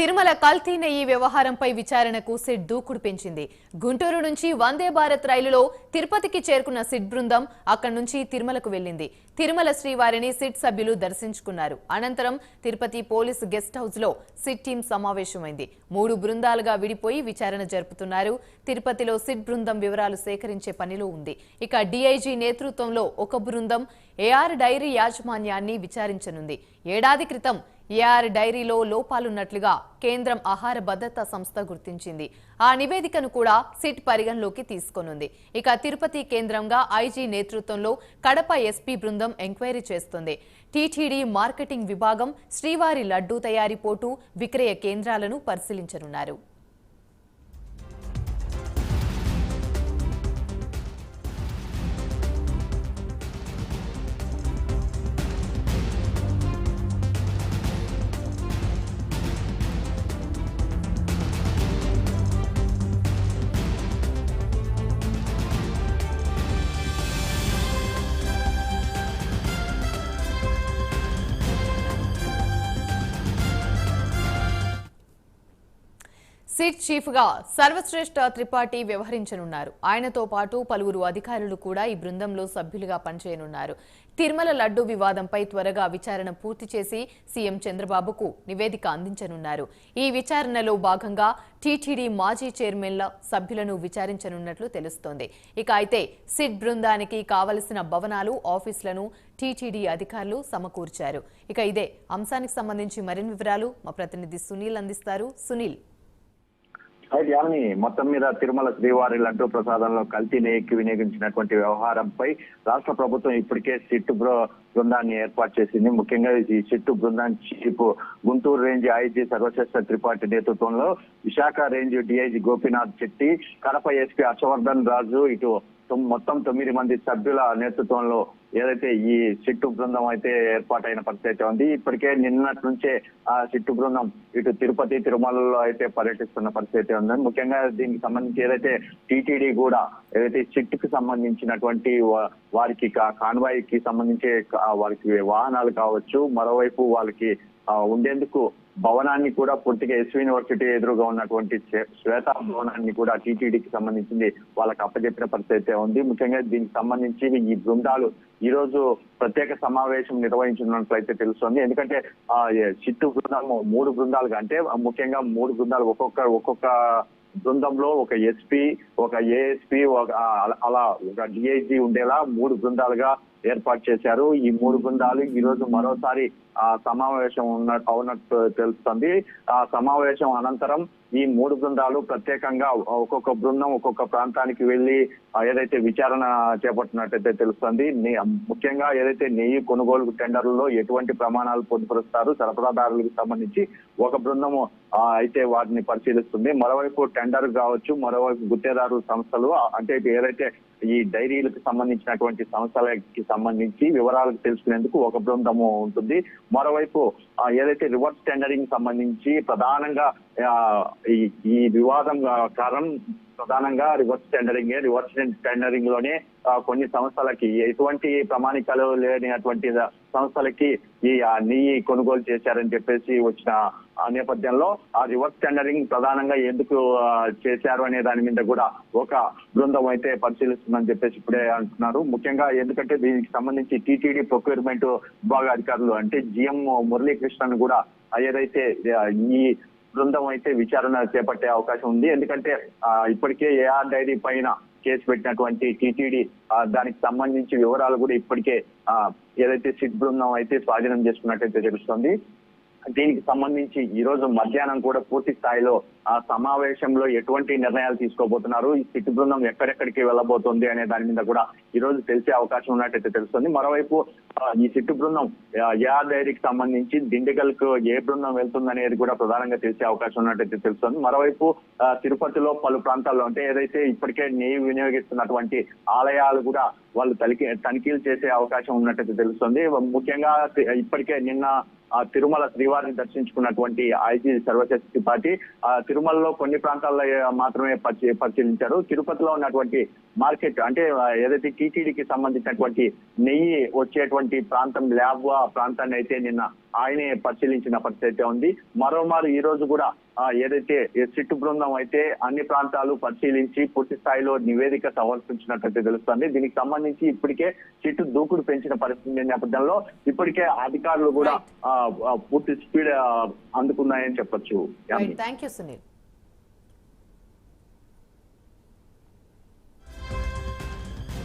తిరుమల కల్తీ నెయ్యి వ్యవహారంపై విచారణకు సిట్ దూకుడు పెంచింది గుంటూరు నుంచి వందే భారత్ రైలులో తిరుపతికి చేరుకున్న సిట్ బృందం అక్కడి నుంచి తిరుమలకు వెళ్ళింది తిరుమల శ్రీవారిని సిట్ సభ్యులు దర్శించుకున్నారు. అనంతరం తిరుపతి పోలీసు గెస్ట్ హౌస్లో సిట్ టీం సమావేశమైంది. మూడు బృందాలుగా విడిపోయి విచారణ జరుపుతున్నారు. తిరుపతిలో సిట్ బృందం వివరాలు సేకరించే పనిలో ఉంది. ఇక డీఐజీ నేతృత్వంలో ఒక బృందం ఏఆర్ డైరీ యాజమాన్యాన్ని విచారించనుంది. ఏడాది క్రితం ఏఆర్ డైరీలో లోపాలున్నట్లుగా కేంద్రం ఆహార భద్రతా సంస్థ గుర్తించింది. ఆ నివేదికను కూడా సిట్ పరిగణలోకి తీసుకొనుంది. ఇక తిరుపతి కేంద్రంగా ఐజీ నేతృత్వంలో కడప ఎస్పీ బృందం ఎంక్వైరీ చేస్తుంది. టీటీడీ మార్కెటింగ్ విభాగం శ్రీవారి లడ్డూ తయారీ పోటు విక్రయ కేంద్రాలను పరిశీలించనున్నారు. సిట్ చీఫ్గా సర్వశ్రేష్ఠ త్రిపాఠి వ్యవహరించనున్నారు. ఆయనతో పాటు పలువురు అధికారులు కూడా ఈ బృందంలో సభ్యులుగా పనిచేయనున్నారు. తిరుమల లడ్డు వివాదంపై త్వరగా విచారణ పూర్తి చేసి సీఎం చంద్రబాబుకు నివేదిక అందించనున్నారు. ఈ విచారణలో భాగంగా టీటీడీ మాజీ చైర్మన్ల సభ్యులను విచారించనున్నట్లు తెలుస్తోంది. ఇక అయితే సిట్ బృందానికి కావలసిన భవనాలు ఆఫీసులను టీటీడీ అధికారులు సమకూర్చారు. ఇక ఇదే అంశానికి సంబంధించి మరిన్ని వివరాలు మా ప్రతినిధి సునీల్ అందిస్తారు. సునీల్ అయితే యామిని మొత్తం మీద తిరుమల శ్రీవారి లడ్డు ప్రసాదంలో కల్తీ నెయ్యికి వినియోగించినటువంటి వ్యవహారంపై రాష్ట్ర ప్రభుత్వం ఇప్పటికే సిట్టు బృ- బృందాన్ని ఏర్పాటు చేసింది. ముఖ్యంగా ఈ సిట్టు బృందం chief Guntur range IG Sarvashreshtha Tripathi నేతృత్వంలో Visakha range DIG Gopinath Chetti Kadapa SP Harshavardhan Raju ఇటు మొత్తం తొమ్మిది మంది సభ్యుల నేతృత్వంలో ఏదైతే ఈ సిట్టు బృందం అయితే ఏర్పాటైన పరిస్థితి ఉంది ఇప్పటికే నిన్నటి నుంచే ఆ సిట్టు బృందం ఇటు తిరుపతి తిరుమలలో అయితే పర్యటిస్తున్న పరిస్థితి ఉంది. ముఖ్యంగా దీనికి సంబంధించి ఏదైతే టీటీడీ కూడా ఏదైతే సిట్కి సంబంధించినటువంటి వారికి కాన్వాయ్కి సంబంధించి వారికి వాహనాలు కావచ్చు మరోవైపు వాళ్ళకి ఉండేందుకు భవనాన్ని కూడా పూర్తిగా ఎస్ యూనివర్సిటీ ఎదురుగా ఉన్నటువంటి శ్వేతా శ్వేత భవనాన్ని కూడా టీటీడీకి సంబంధించింది వాళ్ళకి అప్పచెప్పిన పరిస్థితి అయితే ఉంది. ముఖ్యంగా దీనికి సంబంధించి ఈ బృందాలు ఈ రోజు ప్రత్యేక సమావేశం నిర్వహించినట్లయితే తెలుస్తుంది. ఎందుకంటే ఆ చిట్టు బృందాలు మూడు బృందాలుగా అంటే ముఖ్యంగా మూడు బృందాలు ఒక్కొక్క ఒక్కొక్క బృందంలో ఒక ఎస్పీ ఒక ఏఎస్పీ ఒక అలా- ఒక డిఐజీ ఉండేలా మూడు బృందాలుగా ఏర్పాటు చేశారు. ఈ మూడు బృందాలు ఈ రోజు మరోసారి ఆ సమావేశం ఉన్న అవునట్టు తెలుస్తుంది. ఆ సమావేశం అనంతరం ఈ మూడు బృందాలు ప్రత్యేకంగా ఒక్కొక్క బృందం ఒక్కొక్క ప్రాంతానికి వెళ్ళి ఏదైతే విచారణ చేపట్టినట్టయితే తెలుస్తుంది. ముఖ్యంగా ఏదైతే నెయ్యి కొనుగోలు టెండర్లలో ఎటువంటి ప్రమాణాలు పొందుపరుస్తారు సరఫరాదారులకు సంబంధించి ఒక బృందము అయితే వాటిని పరిశీలిస్తుంది. మరోవైపు టెండర్ కావచ్చు మరోవైపు గుత్తేదారు సంస్థలు అంటే ఏదైతే ఈ డైరీలకు సంబంధించినటువంటి సంస్థలకి సంబంధించి వివరాలు తెలుసుకునేందుకు ఒక బృందము ఉంటుంది. మరోవైపు ఏదైతే రివర్స్ టెండరింగ్ సంబంధించి ప్రధానంగా ఈ వివాదం కారణం ప్రధానంగా రివర్స్ టెండరింగ్ రివర్స్ టెండరింగ్లోనే కొన్ని సంస్థలకి ఎటువంటి ప్రమాణికాలు లేనటువంటి సంస్థలకి ఈ నీ నెయ్యి కొనుగోలు చేశారని చెప్పేసి వచ్చిన నేపథ్యంలో ఆ రివర్స్ టెండరింగ్ ప్రధానంగా ఎందుకు చేశారు అనే దాని మీద కూడా ఒక బృందం అయితే చేస్తుందని చెప్పేసి ఇప్పుడే అంటున్నారు. ముఖ్యంగా ఎందుకంటే దీనికి సంబంధించి టీటీడీ ప్రొక్యూర్మెంట్ విభాగ అధికారులు అంటే జిఎం మురళీకృష్ణన్ కూడా ఏదైతే ఈ బృందం అయితే విచారణ చేపట్టే అవకాశం ఉంది. ఎందుకంటే ఇప్పటికే ఏఆర్ డైరీ పైన కేసు పెట్టినటువంటి టీటీడీ దానికి సంబంధించి వివరాలు కూడా ఇప్పటికే ఏదైతే సిట్ బృందం అయితే స్వాధీనం చేసుకున్నట్టయితే తెలుస్తుంది. దీనికి సంబంధించి ఈ రోజు మధ్యాహ్నం కూడా పూర్తి స్థాయిలో ఆ సమావేశంలో ఎటువంటి నిర్ణయాలు తీసుకోబోతున్నారు? ఈ సిట్ బృందం ఎక్కడెక్కడికి వెళ్ళబోతోంది అనే దాని మీద కూడా ఈ రోజు తెలిసే అవకాశం ఉన్నట్టయితే తెలుస్తుంది. మరోవైపు ఈ సిట్ బృందం యా డైరీకి సంబంధించి దిండిగల్కు ఏ బృందం వెళ్తుందనేది కూడా ప్రధానంగా తెలిసే అవకాశం ఉన్నట్టయితే తెలుస్తుంది. మరోవైపు ఆ, తిరుపతిలో పలు ప్రాంతాల్లో అంటే ఏదైతే ఇప్పటికే నెయ్యి వినియోగిస్తున్నటువంటి ఆలయాలు కూడా వాళ్ళు తలికి తనిఖీలు చేసే అవకాశం ఉన్నట్టు తెలుస్తుంది. ముఖ్యంగా ఇప్పటికే నిన్న తిరుమల శ్రీవారిని దర్శించుకున్నటువంటి ఐజీ సర్వశక్తి పార్టీ తిరుమలలో కొన్ని ప్రాంతాల్లో మాత్రమే పరిశీలించారు. తిరుపతిలో ఉన్నటువంటి మార్కెట్ అంటే ఏదైతే టీటీడీకి సంబంధించినటువంటి నెయ్యి వచ్చేటువంటి ప్రాంతం ల్యాబ్ ఆ ప్రాంతాన్ని అయితే నిన్న ఆయనే పరిశీలించిన పరిస్థితి అయితే ఉంది. మరోమారు ఈ రోజు కూడా ఏదైతే సిట్టు బృందం అయితే అన్ని ప్రాంతాలు పరిశీలించి పూర్తి స్థాయిలో నివేదిక సమర్పించినట్లయితే తెలుస్తుంది. దీనికి సంబంధించి ఇప్పటికే సిట్టు దూకుడు పెంచిన పరిస్థితి నేపథ్యంలో ఇప్పటికే అధికారులు కూడా పూర్తి స్పీడ్ అందుకున్నాయని చెప్పొచ్చు. Thank you Sunil